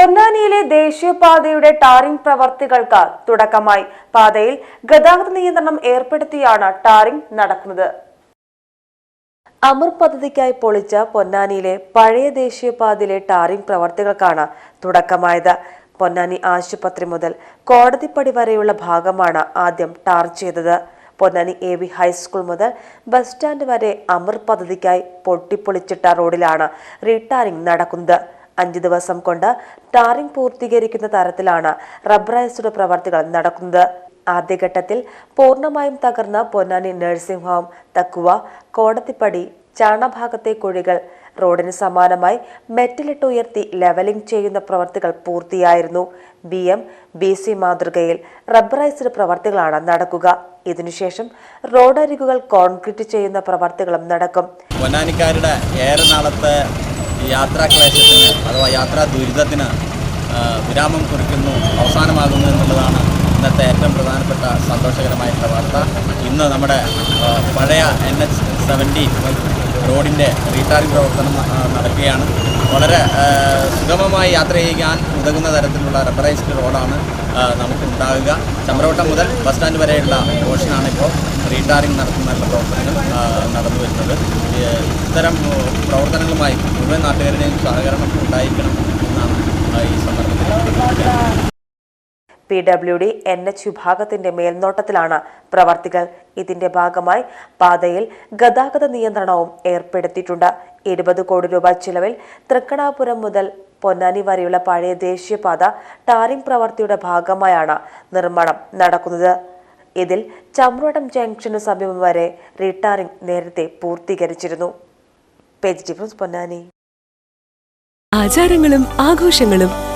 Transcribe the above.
പൊന്നാനിയിലെ ദേശീയപാതയുടെ tarring പ്രവർത്തികൾക്ക് തുടക്കമായി. പാതയിൽ ഗതാഗത നിയന്ത്രണം ഏർപ്പെടുത്തിയാണ് ടാറിംഗ് നടക്കുന്നത്. അമർ പദ്ധതിക്കായി പൊളിച്ച പൊന്നാനിയിലെ പഴയ ദേശീയപാതയിലെ ടാറിംഗ് പ്രവർത്തികൾക്കാണ് തുടക്കമായത്. പൊന്നാനി ആശുപത്രി മുതൽ കോടതിപ്പടി വരെയുള്ള ഭാഗമാണ് ആദ്യം ടാർ ചെയ്തത്. Ponnani A V high school മുതൽ ബസ് സ്റ്റാൻഡ് വരെ അമർ പദ്ധതിക്കായി പൊട്ടിപ്പൊളിച്ചിട്ട റോഡിലാണ് റീടാറിംഗ് നടക്കുന്നത്. അഞ്ച് ദിവസം കൊണ്ട് ടാറിംഗ് പൂർത്തീകരിക്കുന്ന തരത്തിലാണ് റബ്ബറൈസ്ഡ് പ്രവർത്തികൾ നടക്കുന്നത്. ആദ്യഘട്ടത്തിൽ പൂർണമായും തകർന്ന പൊന്നാനി നഴ്സിംഗ് ഹോം തക്കുവ കോടതിപ്പടി ചാണഭാഗത്തെ കുഴികൾ. റോഡിന് സമാനമായി മെറ്റലിട്ട് ഉയർത്തി ലെവലിംഗ് ചെയ്യുന്ന പ്രവർത്തികൾ പൂർത്തിയായിരുന്നു. ബി എം ബി സി മാതൃകയിൽ റബ്ബറൈസ്ഡ് പ്രവർത്തികളാണ് നടക്കുക. ഇതിനുശേഷം റോഡരികുകൾ കോൺക്രീറ്റ് ചെയ്യുന്ന പ്രവർത്തികളും നടക്കും. പൊന്നാനിക്കാരുടെ ഏറെ നാളത്തെ യാത്രാക്ലേശത്തിന് അഥവാ യാത്രാ ദുരിതത്തിന് വിരാമം കുറിക്കുന്നു അവസാനമാകുന്നു എന്നുള്ളതാണ് ഇന്നത്തെ ഏറ്റവും പ്രധാനപ്പെട്ട സന്തോഷകരമായിട്ടുള്ള വാർത്ത. ഇന്ന് നമ്മുടെ പഴയ എൻ എച്ച് സെവന്റി റോഡിന്റെ റീടാറിംഗ് പ്രവർത്തനം നടക്കുകയാണ്. വളരെ സുഗമമായി യാത്ര ചെയ്യാൻ ഉതകുന്ന തരത്തിലുള്ള റബ്ബറൈസ്ഡ് റോഡാണ് നമുക്ക് ഉണ്ടാകുക ചമ്രവട്ടം മുതൽ ബസ് സ്റ്റാൻഡ് വരെയുള്ള പോർഷനാണ് ഇപ്പോൾ റീടാറിംഗ് നടത്തുന്ന പ്രവർത്തനങ്ങൾ നടന്നു വരുന്നത്. ഇത്തരം പ്രവർത്തനങ്ങളുമായി മുഴുവൻ നാട്ടുകാരുടെയും സഹകരണം ഉണ്ടായിരിക്കണം എന്നാണ് ഈ സന്ദർഭത്തിൽ P W D N H വിഭാഗത്തിന്റെ മേൽനോട്ടത്തിലാണ് പ്രവർത്തികൾ. ഇതിന്റെ ഭാഗമായി പാതയിൽ ഗതാഗത നിയന്ത്രണവും ഏർപ്പെടുത്തിയിട്ടുണ്ട്. ഇരുപത് കോടി രൂപ ചിലവിൽ തൃക്കണാപുരം മുതൽ പൊന്നാനി വരെയുള്ള പഴയ ദേശീയപാത ടാറിംഗ് പ്രവൃത്തിയുടെ ഭാഗമായാണ് നിർമ്മാണം നടക്കുന്നത്. ഇതിൽ ചമ്രോടം ജംഗ്ഷന് സമീപം വരെ റീടാറിംഗ് നേരത്തെ പൂർത്തീകരിച്ചിരുന്നു. പൊന്നാനി. ആചാരങ്ങളും ആഘോഷങ്ങളും